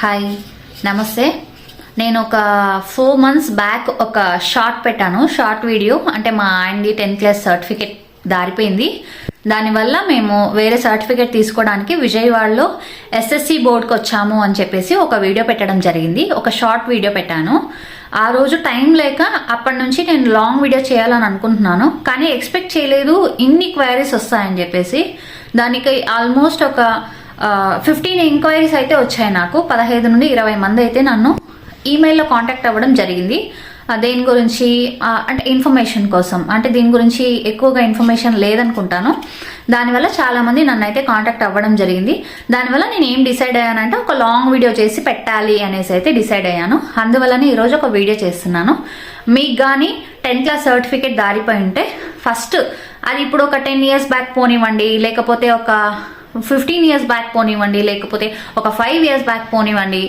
Hi నమస్తే. నేను ఒక ఫోర్ మంత్స్ బ్యాక్ ఒక షార్ట్ పెట్టాను. షార్ట్ వీడియో అంటే మా ఆయనది టెన్త్ క్లాస్ సర్టిఫికేట్ దారిపోయింది. దానివల్ల మేము వేరే సర్టిఫికేట్ తీసుకోవడానికి విజయవాడలో ఎస్ఎస్సి బోర్డ్కి వచ్చాము అని చెప్పేసి ఒక వీడియో పెట్టడం జరిగింది. ఒక షార్ట్ వీడియో పెట్టాను. ఆ రోజు టైం లేక అప్పటి నుంచి నేను లాంగ్ వీడియో చేయాలని అనుకుంటున్నాను. కానీ ఎక్స్పెక్ట్ చేయలేదు. ఇన్ని క్వైరీస్ వస్తాయని చెప్పేసి దానికి ఆల్మోస్ట్ ఒక ఫిఫ్టీన్ ఎంక్వైరీస్ అయితే వచ్చాయి నాకు. పదహైదు నుండి ఇరవై మంది అయితే నన్ను ఈమెయిల్లో కాంటాక్ట్ అవ్వడం జరిగింది. దేని గురించి అంటే ఇన్ఫర్మేషన్ కోసం. అంటే దీని గురించి ఎక్కువగా ఇన్ఫర్మేషన్ లేదనుకుంటాను. దానివల్ల చాలా మంది నన్ను అయితే కాంటాక్ట్ అవ్వడం జరిగింది. దానివల్ల నేను ఏం డిసైడ్ అయ్యానంటే ఒక లాంగ్ వీడియో చేసి పెట్టాలి అనేసి అయితే డిసైడ్ అయ్యాను. అందువల్లనే ఈరోజు ఒక వీడియో చేస్తున్నాను. మీకు కానీ టెన్త్ క్లాస్ సర్టిఫికేట్ దారిపోయి ఉంటే ఫస్ట్ అది ఇప్పుడు ఒక టెన్ ఇయర్స్ బ్యాక్ పోనివ్వండి. లేకపోతే ఒక ఫిఫ్టీన్ ఇయర్స్ బ్యాక్ పోనివ్వండి లేకపోతే ఒక ఫైవ్ ఇయర్స్ బ్యాక్ పోనివ్వండి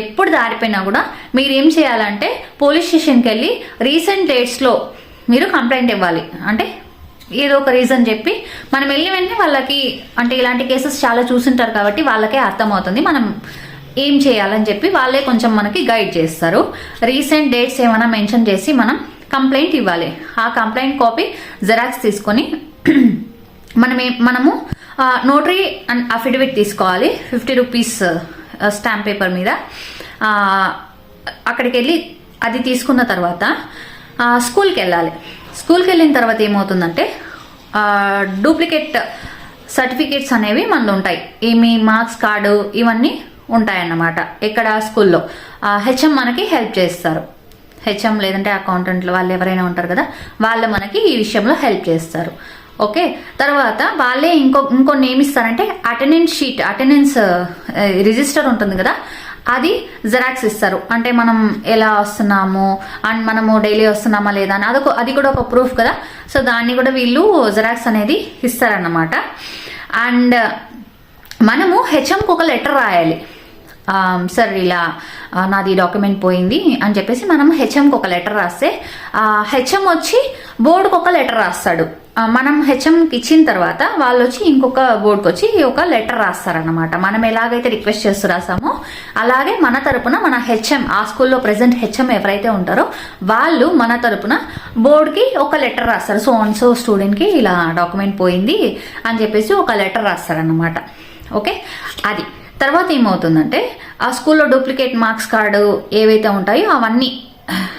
ఎప్పుడు దారిపోయినా కూడా మీరు ఏం చేయాలంటే పోలీస్ స్టేషన్కి వెళ్ళి రీసెంట్ డేట్స్లో మీరు కంప్లైంట్ ఇవ్వాలి. అంటే ఏదో ఒక రీజన్ చెప్పి మనం వెళ్ళి వెంటనే వాళ్ళకి అంటే ఇలాంటి కేసెస్ చాలా చూసింటారు కాబట్టి వాళ్ళకే అర్థమవుతుంది. మనం ఏం చేయాలని చెప్పి వాళ్ళే కొంచెం మనకి గైడ్ చేస్తారు. రీసెంట్ డేట్స్ ఏమైనా మెన్షన్ చేసి మనం కంప్లైంట్ ఇవ్వాలి. ఆ కంప్లైంట్ కాపీ జెరాక్స్ తీసుకొని మనమే మనము నోటరీ అండ్ అఫిడవిట్ తీసుకోవాలి. ఫిఫ్టీ రూపీస్ స్టాంప్ పేపర్ మీద. అక్కడికి వెళ్ళి అది తీసుకున్న తర్వాత స్కూల్కి వెళ్ళాలి స్కూల్కి వెళ్ళిన తర్వాత ఏమవుతుందంటే డూప్లికేట్ సర్టిఫికేట్స్ అనేవి మనలో ఉంటాయి. ఏమి మార్క్స్ కార్డు ఇవన్నీ ఉంటాయన్నమాట ఇక్కడ స్కూల్లో. హెచ్ఎం మనకి హెల్ప్ చేస్తారు. హెచ్ఎం లేదంటే అకౌంటెంట్లు వాళ్ళు ఎవరైనా ఉంటారు కదా వాళ్ళు మనకి ఈ విషయంలో హెల్ప్ చేస్తారు. ఓకే తర్వాత వాళ్ళే ఇంకో ఇంకొన్ని ఏమి ఇస్తారంటే అటెండెన్స్ షీట్ అటెండెన్స్ రిజిస్టర్ ఉంటుంది కదా అది జెరాక్స్ ఇస్తారు. అంటే మనం ఎలా వస్తున్నాము అండ్ మనము డైలీ వస్తున్నామా లేదా అని అదొక అది కూడా ఒక ప్రూఫ్ కదా. సో దాన్ని కూడా వీళ్ళు జెరాక్స్ అనేది ఇస్తారన్నమాట. అండ్ మనము హెచ్ఎంకి ఒక లెటర్ రాయాలి. సార్ ఇలా నాది డాక్యుమెంట్ పోయింది అని చెప్పేసి మనం హెచ్ఎంకి ఒక లెటర్ రాస్తే హెచ్ఎం వచ్చి బోర్డుకి ఒక లెటర్ రాస్తాడు. మనం హెచ్ఎంకి ఇచ్చిన తర్వాత వాళ్ళు వచ్చి ఇంకొక బోర్డుకి వచ్చి ఒక లెటర్ రాస్తారనమాట మనం ఎలాగైతే రిక్వెస్ట్ చేస్తూ రాసామో అలాగే మన తరపున మన హెచ్ఎం ఆ స్కూల్లో ప్రజెంట్ హెచ్ఎం ఎవరైతే ఉంటారో వాళ్ళు మన తరపున బోర్డుకి ఒక లెటర్ రాస్తారు. సో అండ్ సో స్టూడెంట్కి ఇలా డాక్యుమెంట్ పోయింది అని చెప్పేసి ఒక లెటర్ రాస్తారనమాట ఓకే? అది. తర్వాత ఏమవుతుందంటే ఆ స్కూల్లో డూప్లికేట్ మార్క్స్ కార్డు ఏవైతే ఉంటాయో అవన్నీ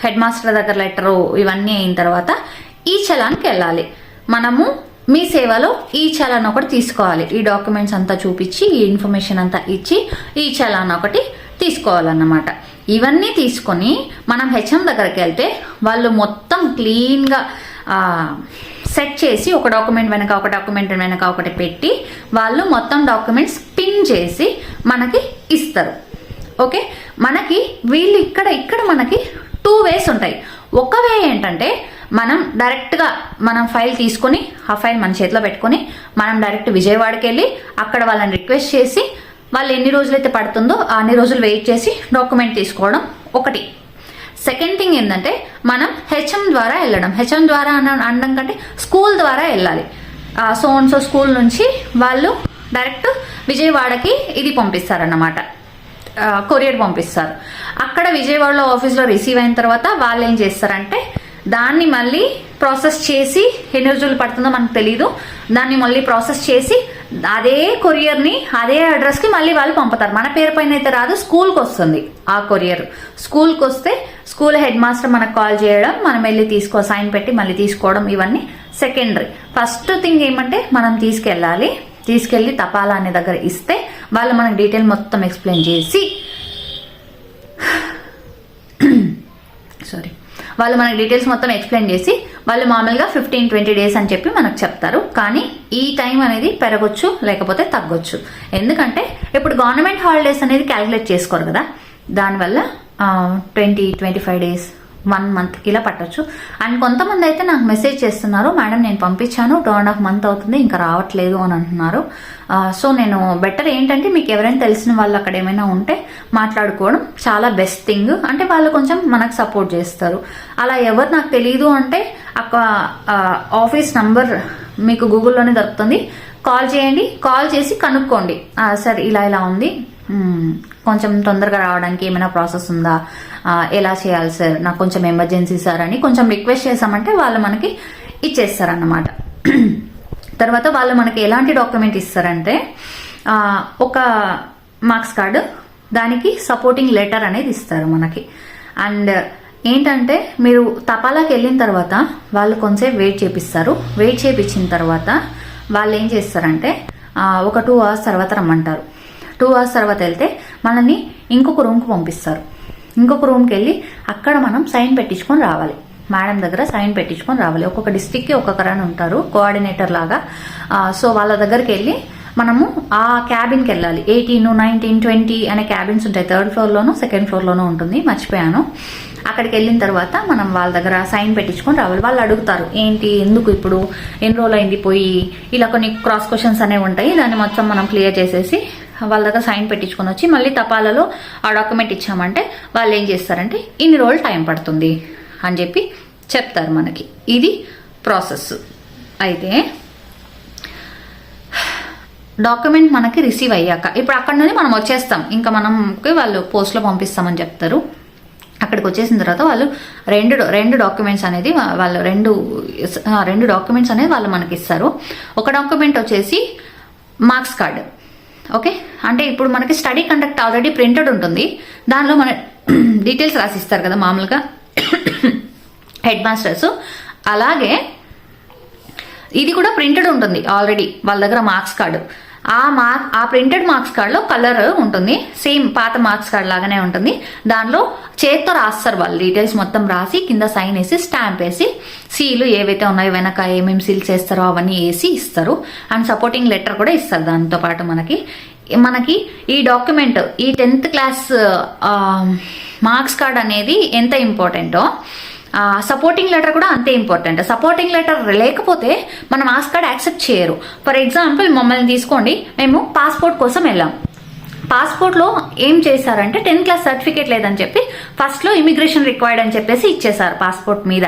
హెడ్ మాస్టర్ దగ్గర లెటరు ఇవన్నీ అయిన తర్వాత ఈ చలానికి వెళ్ళాలి. మనము మీ సేవలో ఈ చలాన్ ఒకటి తీసుకోవాలి. ఈ డాక్యుమెంట్స్ అంతా చూపించి ఈ ఇన్ఫర్మేషన్ అంతా ఇచ్చి ఈ చలాన్ ఒకటి తీసుకోవాలన్నమాట. ఇవన్నీ తీసుకొని మనం హెచ్ఎం దగ్గరికి వెళ్తే వాళ్ళు మొత్తం క్లీన్గా సెట్ చేసి ఒక డాక్యుమెంట్ వెనక ఒక డాక్యుమెంట్ వెనక ఒకటి పెట్టి వాళ్ళు మొత్తం డాక్యుమెంట్స్ పిన్ చేసి మనకి ఇస్తారు. ఓకే? మనకి వీళ్ళు ఇక్కడ ఇక్కడ మనకి టూ వేస్ ఉంటాయి. ఒక వే ఏంటంటే మనం డైరెక్ట్గా మనం ఫైల్ తీసుకొని ఆ ఫైల్ మన చేతిలో పెట్టుకొని మనం డైరెక్ట్ విజయవాడకి వెళ్ళి అక్కడ వాళ్ళని రిక్వెస్ట్ చేసి వాళ్ళు ఎన్ని రోజులైతే పడుతుందో అన్ని రోజులు వెయిట్ చేసి డాక్యుమెంట్ తీసుకోవడం ఒకటి. సెకండ్ థింగ్ ఏంటంటే మనం హెచ్ఎం ద్వారా వెళ్ళడం. హెచ్ఎం ద్వారా అన అనడం కంటే స్కూల్ ద్వారా వెళ్ళాలి. సో సో స్కూల్ నుంచి వాళ్ళు డైరెక్ట్ విజయవాడకి ఇది పంపిస్తారన్నమాట. కొరియర్ పంపిస్తారు. అక్కడ విజయవాడలో ఆఫీస్లో రిసీవ్ అయిన తర్వాత వాళ్ళు ఏం చేస్తారంటే దాన్ని మళ్ళీ ప్రాసెస్ చేసి ఎన్ని రోజులు పడుతుందో మనకు తెలీదు. దాన్ని మళ్ళీ ప్రాసెస్ చేసి అదే కొరియర్ని అదే అడ్రస్కి మళ్ళీ వాళ్ళు పంపుతారు. మన పేరు పైన అయితే రాదు స్కూల్కి వస్తుంది ఆ కొరియర్. స్కూల్కి వస్తే స్కూల్ హెడ్ మాస్టర్ మనకు కాల్ చేయడం మనం వెళ్ళి తీసుకో సైన్ పెట్టి మళ్ళీ తీసుకోవడం ఇవన్నీ సెకండరీ. ఫస్ట్ థింగ్ ఏమంటే మనం తీసుకెళ్ళాలి. తీసుకెళ్ళి తపాలా అనే దగ్గర ఇస్తే వాళ్ళు మనకు డీటెయిల్ మొత్తం ఎక్స్ప్లెయిన్ చేసి సారీ వాళ్ళు మనకి డీటెయిల్స్ మొత్తం ఎక్స్ప్లెయిన్ చేసి వాళ్ళు మామూలుగా ఫిఫ్టీన్ ట్వంటీ డేస్ అని చెప్పి మనకు చెప్తారు. కానీ ఈ టైం అనేది పెరగొచ్చు లేకపోతే తగ్గొచ్చు. ఎందుకంటే ఇప్పుడు గవర్నమెంట్ హాలిడేస్ అనేది క్యాలిక్యులేట్ చేసుకోరు కదా. దానివల్ల twenty twenty five days one month ఇలా పట్టచ్చు. అండ్ కొంతమంది అయితే నాకు మెసేజ్ చేస్తున్నారు మేడం నేను పంపించాను టూ అండ్ హాఫ్ మంత్ అవుతుంది ఇంకా రావట్లేదు అని అంటున్నారు. సో నేను బెటర్ ఏంటంటే మీకు ఎవరైనా తెలిసిన వాళ్ళు అక్కడ ఏమైనా ఉంటే మాట్లాడుకోవడం చాలా బెస్ట్ థింగ్ అంటే వాళ్ళు కొంచెం మనకు సపోర్ట్ చేస్తారు. అలా ఎవరు నాకు తెలియదు అంటే అక్క ఆఫీస్ నంబర్ మీకు గూగుల్లోనే దొరుకుతుంది. కాల్ చేయండి కాల్ చేసి కనుక్కోండి. సరే సార్ ఇలా ఇలా ఉంది. కొంచెం తొందరగా రావడానికి ఏమైనా ప్రాసెస్ ఉందా? ఎలా చేయాలి సార్? నాకు కొంచెం ఎమర్జెన్సీ సార్ అని కొంచెం రిక్వెస్ట్ చేసామంటే వాళ్ళు మనకి ఇచ్చేస్తారన్నమాట. తర్వాత వాళ్ళు మనకి ఎలాంటి డాక్యుమెంట్ ఇస్తారంటే ఒక మార్క్స్ కార్డు దానికి సపోర్టింగ్ లెటర్ అనేది ఇస్తారు మనకి. అండ్ ఏంటంటే మీరు తపాలాకి వెళ్ళిన తర్వాత వాళ్ళు కొంచెం వెయిట్ చేపిస్తారు. వెయిట్ చేపించిన తర్వాత వాళ్ళు ఏం చేస్తారంటే ఒక టూ అవర్స్ తర్వాత రమ్మంటారు. టూ అవర్స్ తర్వాత వెళ్తే మనల్ని ఇంకొక రూమ్కి పంపిస్తారు. ఇంకొక రూమ్కి వెళ్ళి అక్కడ మనం సైన్ పెట్టించుకొని రావాలి. మేడం దగ్గర సైన్ పెట్టించుకొని రావాలి. ఒక్కొక్క డిస్టిక్కి ఒక్కొక్కరని ఉంటారు. కోఆర్డినేటర్ లాగా. సో వాళ్ళ దగ్గరికి వెళ్ళి మనము ఆ క్యాబిన్కి వెళ్ళాలి. ఎయిటీన్ నైన్టీన్ ట్వంటీ అనే క్యాబిన్స్ ఉంటాయి. థర్డ్ ఫ్లోర్లోనూ సెకండ్ ఫ్లోర్లోనూ ఉంటుంది. మర్చిపోయాను. అక్కడికి వెళ్ళిన తర్వాత మనం వాళ్ళ దగ్గర సైన్ పెట్టించుకొని రావాలి. వాళ్ళు అడుగుతారు ఏంటి? ఎందుకు ఇప్పుడు? ఎన్ని రోజులు అయింది పోయి? ఇలా కొన్ని క్రాస్ క్వశ్చన్స్ అనేవి ఉంటాయి. దాన్ని మొత్తం మనం క్లియర్ చేసేసి వాళ్ళ దగ్గర సైన్ పెట్టించుకొని వచ్చి మళ్ళీ తపాలలో ఆ డాక్యుమెంట్ ఇచ్చామంటే వాళ్ళు ఏం చేస్తారంటే ఇన్ని రోజులు టైం పడుతుంది అని చెప్పి చెప్తారు మనకి. ఇది ప్రాసెస్ అయితే డాక్యుమెంట్ మనకి రిసీవ్ అయ్యాక ఇప్పుడు అక్కడ నుండి మనం వచ్చేస్తాం. ఇంకా మనకి వాళ్ళు పోస్ట్లో పంపిస్తామని చెప్తారు. అక్కడికి వచ్చేసిన తర్వాత వాళ్ళు రెండు రెండు డాక్యుమెంట్స్ అనేది వాళ్ళు రెండు రెండు డాక్యుమెంట్స్ అనేది వాళ్ళు మనకి ఇస్తారు. ఒక డాక్యుమెంట్ వచ్చేసి మార్క్స్ కార్డ్ ఓకే అంటే ఇప్పుడు మనకి స్టడీ కండక్ట్ ఆల్రెడీ ప్రింటెడ్ ఉంటుంది. దానిలో మన డీటెయిల్స్ రాసిస్తారు కదా మామూలుగా. హెడ్ మాస్టర్స్ అలాగే ఇది కూడా ప్రింటెడ్ ఉంటుంది ఆల్రెడీ వాళ్ళ దగ్గర మార్క్స్ కార్డు ఆ మార్క్ ఆ ప్రింటెడ్ మార్క్స్ కార్డ్లో కలర్ ఉంటుంది. సేమ్ పాత మార్క్స్ కార్డ్ లాగానే ఉంటుంది. దానిలో చేత్తో రాస్తారు వాళ్ళు. డీటెయిల్స్ మొత్తం రాసి కింద సైన్ వేసి స్టాంప్ వేసి సీలు ఏవైతే ఉన్నాయో వెనక ఏమేమి సీల్ చేస్తారో అవన్నీ వేసి ఇస్తారు. అండ్ సపోర్టింగ్ లెటర్ కూడా ఇస్తారు దాంతో పాటు మనకి. మనకి ఈ డాక్యుమెంట్ ఈ టెన్త్ క్లాస్ మార్క్స్ కార్డ్ అనేది ఎంత ఇంపార్టెంటో సపోర్టింగ్ లెటర్ కూడా అంతే ఇంపార్టెంట్ సపోర్టింగ్ లెటర్ లేకపోతే మనం మార్క్స్ కార్డ్ యాక్సెప్ట్ చేయరు. ఫర్ ఎగ్జాంపుల్ మమ్మల్ని తీసుకోండి మేము పాస్పోర్ట్ కోసం వెళ్ళాం. పాస్పోర్ట్లో ఏం చేశారంటే టెన్త్ క్లాస్ సర్టిఫికేట్ లేదని చెప్పి ఫస్ట్లో ఇమిగ్రేషన్ రిక్వైర్డ్ అని చెప్పేసి ఇచ్చేశారు పాస్పోర్ట్ మీద.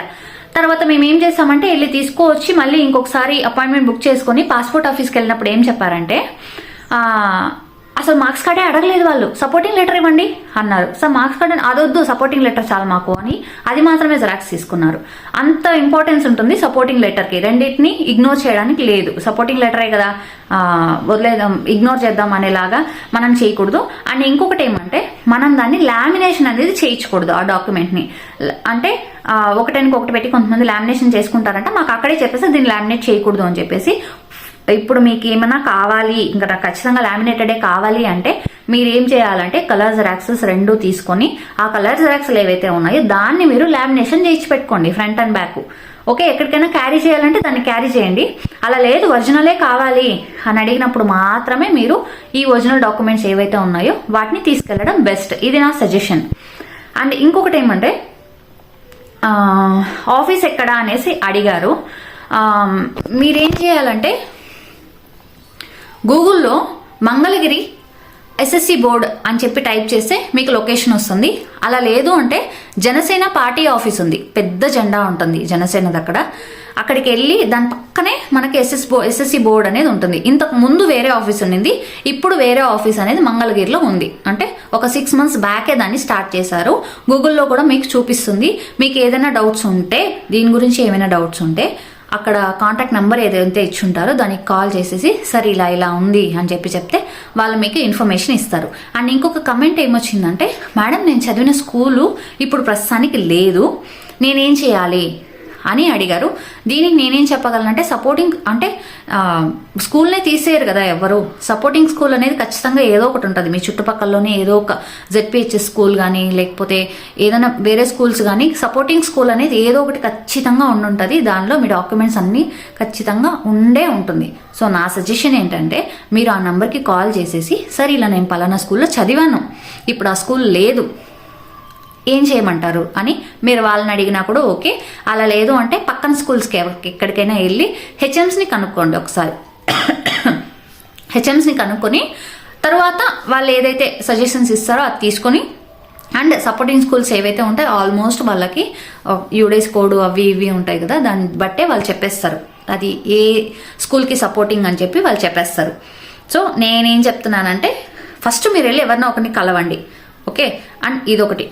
తర్వాత మేము ఏం చేసామంటే వెళ్ళి తీసుకువచ్చి మళ్ళీ ఇంకొకసారి అపాయింట్మెంట్ బుక్ చేసుకొని పాస్పోర్ట్ ఆఫీస్కి వెళ్ళినప్పుడు ఏం చెప్పారంటే అసలు మార్క్స్ కార్డే అడగలేదు వాళ్ళు. సపోర్టింగ్ లెటర్ ఇవ్వండి అన్నారు. సో మార్క్స్ కార్డ్ అదొద్దు సపోర్టింగ్ లెటర్ చాలు మాకు అని. అది మాత్రమే జెరాక్స్ తీసుకున్నారు. అంత ఇంపార్టెన్స్ ఉంటుంది సపోర్టింగ్ లెటర్కి రెండింటిని ఇగ్నోర్ చేయడానికి లేదు. సపోర్టింగ్ లెటరే కదా వదిలేదాం ఇగ్నోర్ చేద్దాం అనేలాగా మనం చేయకూడదు. అండ్ ఇంకొకటి ఏమంటే మనం దాన్ని లామినేషన్ అనేది చేయించకూడదు ఆ డాక్యుమెంట్ని అంటే ఒకటానికి ఒకటి పెట్టి కొంతమంది లామినేషన్ చేసుకుంటారంటే మాకు అక్కడే చెప్పేసి దీన్ని లామినేట్ చేయకూడదు అని చెప్పేసి ఇప్పుడు మీకు ఏమైనా కావాలి ఇంకా నాకు ఖచ్చితంగా లామినేటెడే కావాలి అంటే మీరు ఏం చేయాలంటే కలర్ జెరాక్సెస్ రెండు తీసుకొని ఆ కలర్ జిరాక్స్లు ఏవైతే ఉన్నాయో దాన్ని మీరు లామినేషన్ చేయించి పెట్టుకోండి ఫ్రంట్ అండ్ బ్యాక్ ఓకే ఎక్కడికైనా క్యారీ చేయాలంటే దాన్ని క్యారీ చేయండి. అలా లేదు ఒరిజినలే కావాలి అని అడిగినప్పుడు మాత్రమే మీరు ఈ ఒరిజినల్ డాక్యుమెంట్స్ ఏవైతే ఉన్నాయో వాటిని తీసుకెళ్ళడం బెస్ట్ ఇది నా సజెషన్ అండ్ ఇంకొకటి ఏమంటే ఆఫీస్ ఎక్కడ అనేసి అడిగారు. మీరేం చేయాలంటే గూగుల్లో మంగళగిరి ఎస్ఎస్సి బోర్డ్ అని చెప్పి టైప్ చేస్తే మీకు లొకేషన్ వస్తుంది. అలా లేదు అంటే జనసేన పార్టీ ఆఫీస్ ఉంది. పెద్ద జెండా ఉంటుంది జనసేనది అక్కడ. అక్కడికి వెళ్ళి దాని పక్కనే మనకి ఎస్ఎస్ బో ఎస్ఎస్సి బోర్డ్ అనేది ఉంటుంది. ఇంతకు ముందు వేరే ఆఫీస్ ఉండింది. ఇప్పుడు వేరే ఆఫీస్ అనేది మంగళగిరిలో ఉంది. అంటే ఒక సిక్స్ మంత్స్ బ్యాకే దాన్ని స్టార్ట్ చేశారు. గూగుల్లో కూడా మీకు చూపిస్తుంది. మీకు ఏదైనా డౌట్స్ ఉంటే దీని గురించి ఏమైనా డౌట్స్ ఉంటే అక్కడ కాంటాక్ట్ నెంబర్ ఏదైతే ఇచ్చుంటారో దానికి కాల్ చేసేసి సరే ఇలా ఇలా ఉంది అని చెప్పి చెప్తే వాళ్ళు మీకు ఇన్ఫర్మేషన్ ఇస్తారు. అండ్ ఇంకొక కమెంట్ ఏమొచ్చిందంటే మేడం నేను చదివిన స్కూలు ఇప్పుడు ప్రస్తుతానికి లేదు. నేనేం చేయాలి? అని అడిగారు. దీనికి నేనేం చెప్పగలనంటే సపోర్టింగ్ అంటే స్కూల్నే తీసేయరు కదా ఎవరు సపోర్టింగ్ స్కూల్ అనేది ఖచ్చితంగా ఏదో ఒకటి ఉంటుంది. మీ చుట్టుపక్కలలోనే ఏదో ఒక జెడ్పిహెచ్ఎస్ స్కూల్ కానీ లేకపోతే ఏదైనా వేరే స్కూల్స్ కానీ సపోర్టింగ్ స్కూల్ అనేది ఏదో ఒకటి ఖచ్చితంగా ఉండుంటుంది. దానిలో మీ డాక్యుమెంట్స్ అన్నీ ఖచ్చితంగా ఉండే ఉంటుంది. సో నా సజెషన్ ఏంటంటే మీరు ఆ నెంబర్కి కాల్ చేసేసి సరే ఇలా నేను పలానా స్కూల్లో చదివాను. ఇప్పుడు ఆ స్కూల్ లేదు. ఏం చేయమంటారు అని మీరు వాళ్ళని అడిగినా కూడా ఓకే. అలా లేదు అంటే పక్కన స్కూల్స్కి ఎక్కడికైనా వెళ్ళి హెచ్ఎమ్స్ని కనుక్కోండి ఒకసారి. హెచ్ఎమ్స్ని కనుక్కొని తర్వాత వాళ్ళు ఏదైతే సజెషన్స్ ఇస్తారో అది తీసుకొని అండ్ సపోర్టింగ్ స్కూల్స్ ఏవైతే ఉంటాయో ఆల్మోస్ట్ వాళ్ళకి యూడేస్ కోడ్ అవి ఇవి ఉంటాయి కదా దాన్ని బట్టే వాళ్ళు చెప్పేస్తారు. అది ఏ స్కూల్కి సపోర్టింగ్ అని చెప్పి వాళ్ళు చెప్పేస్తారు. సో నేనేం చెప్తున్నానంటే ఫస్ట్ మీరు వెళ్ళి ఎవరినో ఒకరిని కలవండి. ఓకే అండ్ ఇదొకటి.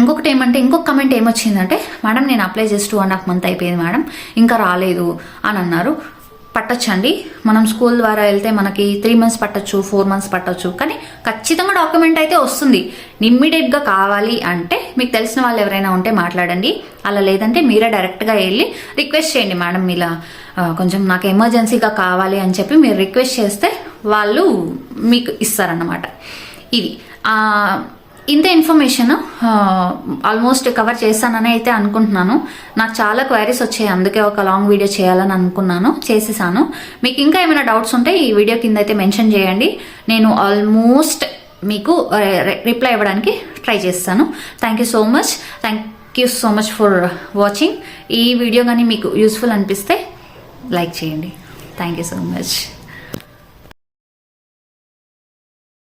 ఇంకొకటి ఏమంటే ఇంకొక కమెంట్ ఏమొచ్చిందంటే మేడం నేను అప్లై చేసి టూ అండ్ హాఫ్ మంత్ అయిపోయింది మేడం ఇంకా రాలేదు అని అన్నారు. పట్టొచ్చండి. మనం స్కూల్ ద్వారా వెళ్తే మనకి త్రీ మంత్స్ పట్టొచ్చు ఫోర్ మంత్స్ పట్టచ్చు. కానీ ఖచ్చితంగా డాక్యుమెంట్ అయితే వస్తుంది. ఇమ్మీడియట్గా కావాలి అంటే మీకు తెలిసిన వాళ్ళు ఎవరైనా ఉంటే మాట్లాడండి. అలా లేదంటే మీరే డైరెక్ట్గా వెళ్ళి రిక్వెస్ట్ చేయండి మేడం ఇలా కొంచెం నాకు ఎమర్జెన్సీగా కావాలి అని చెప్పి మీరు రిక్వెస్ట్ చేస్తే వాళ్ళు మీకు ఇస్తారన్నమాట. ఇది. ఇంత ఇన్ఫర్మేషన్ ఆల్మోస్ట్ కవర్ చేస్తానని అయితే అనుకుంటున్నాను. నాకు చాలా క్వైరీస్ వచ్చాయి అందుకే ఒక లాంగ్ వీడియో చేయాలని అనుకున్నాను చేసేసాను. మీకు ఇంకా ఏమైనా డౌట్స్ ఉంటే ఈ వీడియో కింద అయితే మెన్షన్ చేయండి. నేను ఆల్మోస్ట్ మీకు రిప్లై ఇవ్వడానికి ట్రై చేస్తాను. Thank you so much thank you so much for watching ఈ వీడియో కానీ మీకు యూస్ఫుల్ అనిపిస్తే లైక్ చేయండి. Thank you so much